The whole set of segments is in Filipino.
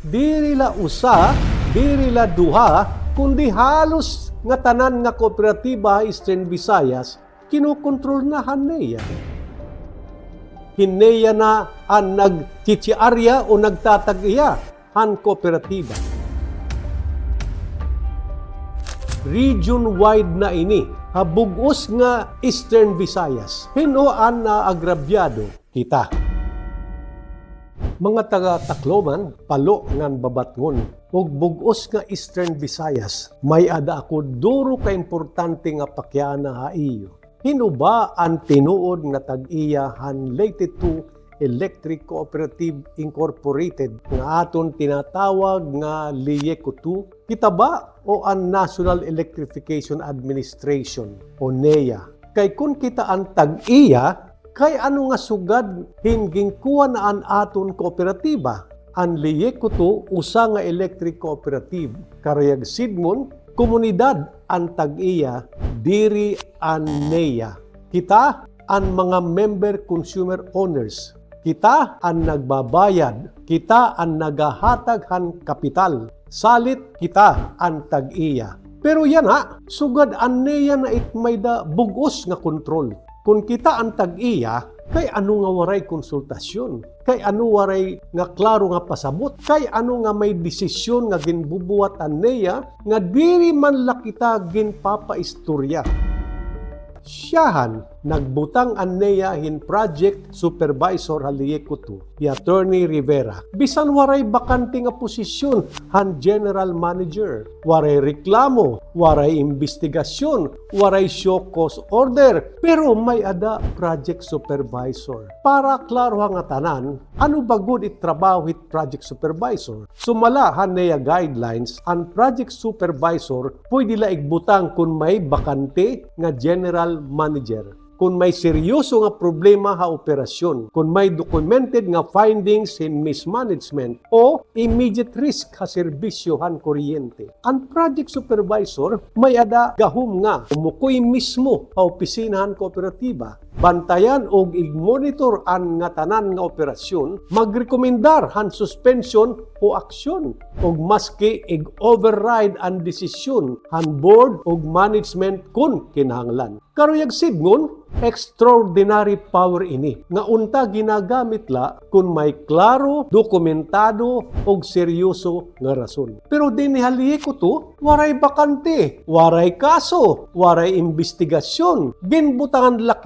diri la usa, diri la duha, kundi halos nga tanan nga kooperatiba Eastern Visayas kinokontrol na haneya. Hineya na ang nagchichiarya o nagtatag-iya han kooperatiba. Region-wide na ini, habugos nga Eastern Visayas. Hinoan na agrabyado kita. Mga taga Tacloban, palo ngan babatngon, ug bugos nga Eastern Visayas, may ada ako duro ka importante nga pakyana ha iyo. Hinuba ang tinuod nga tag-iya related to Electric Cooperative Incorporated nga aton tinatawag nga LIECO2 kita ba o ang National Electrification Administration o NEA kay kun kita ang tag-iya kay ano nga sugad hinging kuha na an aton kooperatiba. Ang LIECO2 usa nga electric cooperative karayag sidmon komunidad ang tag-iya diri an NEA. Kita ang mga member consumer owners. Kita ang nagbabayad, kita ang nagahatag han kapital, salit kita ang tag-iya. Pero yan ha, sugad aneya na it may da bugos nga kontrol. Kung kita ang tag-iya, kay ano nga waray konsultasyon, kay ano waray nga klaro nga pasabot, kay ano nga may desisyon nga ginbubuhat aneya nga diri man la kita ginpapaistorya. Siyahan, nagbutang aneya hin project supervisor haliyekuto, ni Attorney Rivera. Bisan waray bakante nga posisyon han general manager. Waray reklamo, waray investigasyon, waray show cause order, pero may ada project supervisor. Para klaro nga tanan, ano ba good it trabaho hit project supervisor? Sumala han neya guidelines, ang project supervisor pwede la igbutang kung may bakante nga general manager kung may seryoso nga problema ha operasyon, kung may documented nga findings in mismanagement o immediate risk ha serbisyo han kuryente. Ang project supervisor may ada gahum nga umukoy mismo ha opisina han kooperatiba bantayan og i-monitor ang nga tanan nga operasyon, magrekomendar han suspension o aksyon og maski ig-override ang desisyon han board og management kun kinahanglan. Karuyag sidngon, extraordinary power ini nga unta ginagamit la kung may klaro, dokumentado og seryoso nga rason. Pero dinihaliye ko to, waray bakante, waray kaso, waray investigasyon. Ginbutangan la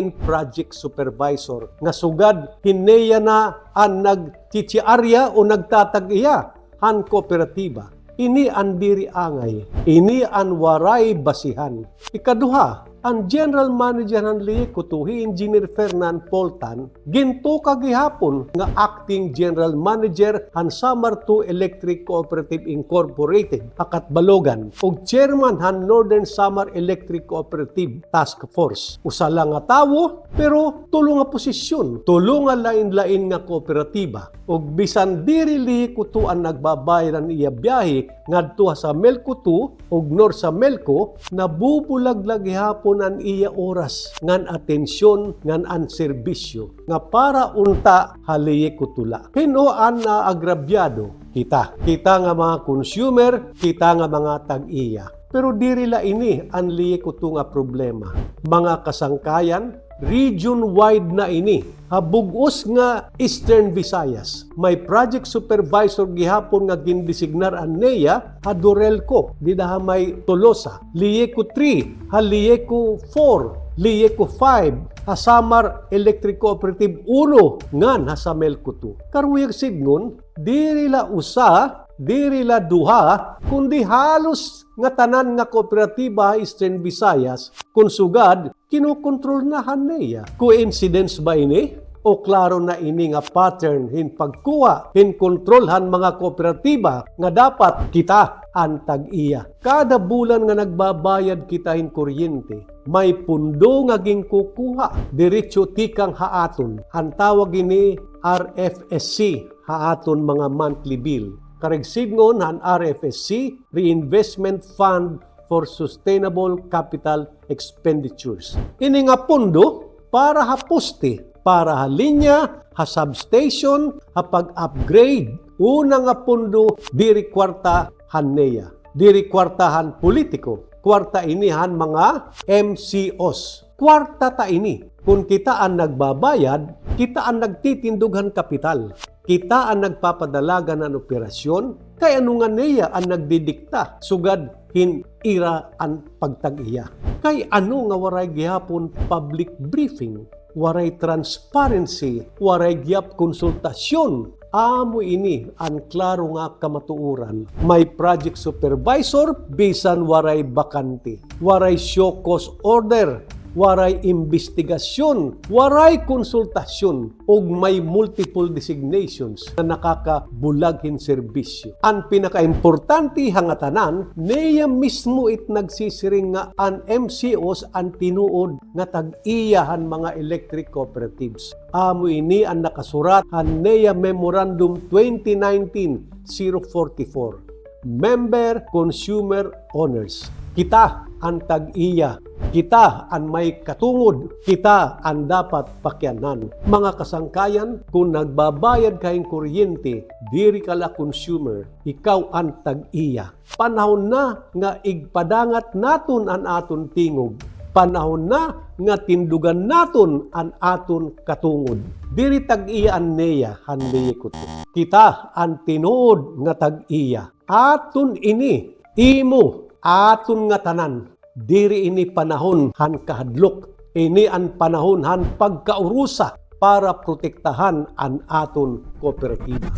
kitahin project supervisor nga sugad hineya na ang nagchichiarya o nagtatag-iya han kooperatiba. Ini ang diri angay, ini ang waray basihan. Ikaduha, ang General Manager ng Lieko hi Engineer Fernan Poltan, ginto kagihapon nga Acting General Manager han Samar 2 Electric Cooperative Incorporated, Akat Balogan, ug Chairman han Northern Samar Electric Cooperative Task Force. Usa lang nga tawo, pero tulo nga posisyon, tulo nga lain-lain nga kooperatiba. ug bisan diri Lieko ang nagbabayaran iya biyahe ngadto sa Melco 2 ug nor sa Melco nabubulag lagi ang iya oras ngan atensyon ngan an serbisyo nga para unta haliye kutula. Hinuan na agrabyado? Kita. Kita nga mga consumer kita nga mga tag-iya. Pero diri la ini ang liye kuto nga problema. Mga kasangkayan region-wide na ini. Habugos nga Eastern Visayas. May project supervisor gihapon nga gindesignar ang NEA ha Dorelco, di may Tolosa. Lieco 3, ha Lieco 4, Lieco 5, ha Samar Electric Cooperative 1, ngan ha sa Melco 2. Karuyag sidngon, diri la usa diri la duha kundi halos nga tanan nga kooperatiba Eastern Visayas kung sugad kinokontrol na haneya. Coincidence ba ini? O klaro na ini nga pattern hin pagkuha, hin kontrolhan mga kooperatiba nga dapat kita ang tag-iya. Kada bulan nga nagbabayad kita hin kuryente, may pundo nga ginkukuha, diretso tikang haaton. Han tawag ini RFSC, haaton mga monthly bill karigsidngon han RFSC Reinvestment Fund for Sustainable Capital Expenditures. Ini nga pundo para ha poste, para ha linya, ha substation, ha pag-upgrade Una nga pundo, diri kwarta haneya. Diri kwartahan politiko. Kwarta inihan mga MCOs. Kwarta ta ini. Kung kita ang nagbabayad, kita ang nagtitindughan kapital. Kita ang nagpapadalaga ng operasyon, kaya ano nga niya ang nagdidikta, sugad hin ira ang pagtag-iya. Kay ano nga waray gihapon public briefing, waray transparency, waray gihap konsultasyon. Amo ini ang klaro nga kamatuuran. May project supervisor bisan waray bakante. Waray show cause order waray investigasyon, waray konsultasyon, ug may multiple designations na nakakabulaghin serbisyo. Ang pinakaimportante hangatanan, niya mismo it nagsisiring nga an MCOs ang tinuod nga tag-iyahan mga electric cooperatives. Amo ini ang nakasurat han NEA Memorandum 2019-044 member consumer owners. Kita ang tag-iya, kita ang may katungod, kita ang dapat pakyanan. Mga kasangkayan, kung nagbabayad kayong kuryente, diri ka la consumer, ikaw ang tag-iya. Panahon na nga igpadangat naton ang aton tingog. Panahon na nga tindugan naton ang aton katungod. Diri tag-iya ang neya, handiye ko. Kita ang tinuod nga tag-iya. Aton ini, imo, aton nga tanan diri ini panahon han kahadlok ini ang panahon han pagkaurusa para protektahan ang aton kooperatiba.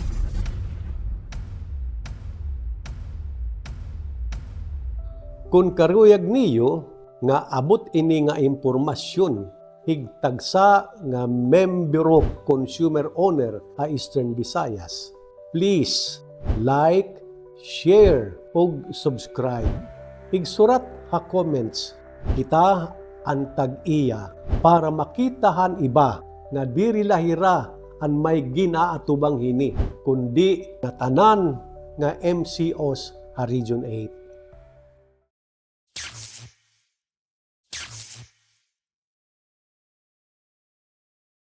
Kung karuyag niyo nga abot ini nga impormasyon higtagsa nga membro consumer owner a Eastern Visayas please like share ug subscribe igsurat ha comments kita ang tag-iya para makitahan iba na diri lahira ang may ginaatubang hini kundi nga tanan nga MCOs ha Region 8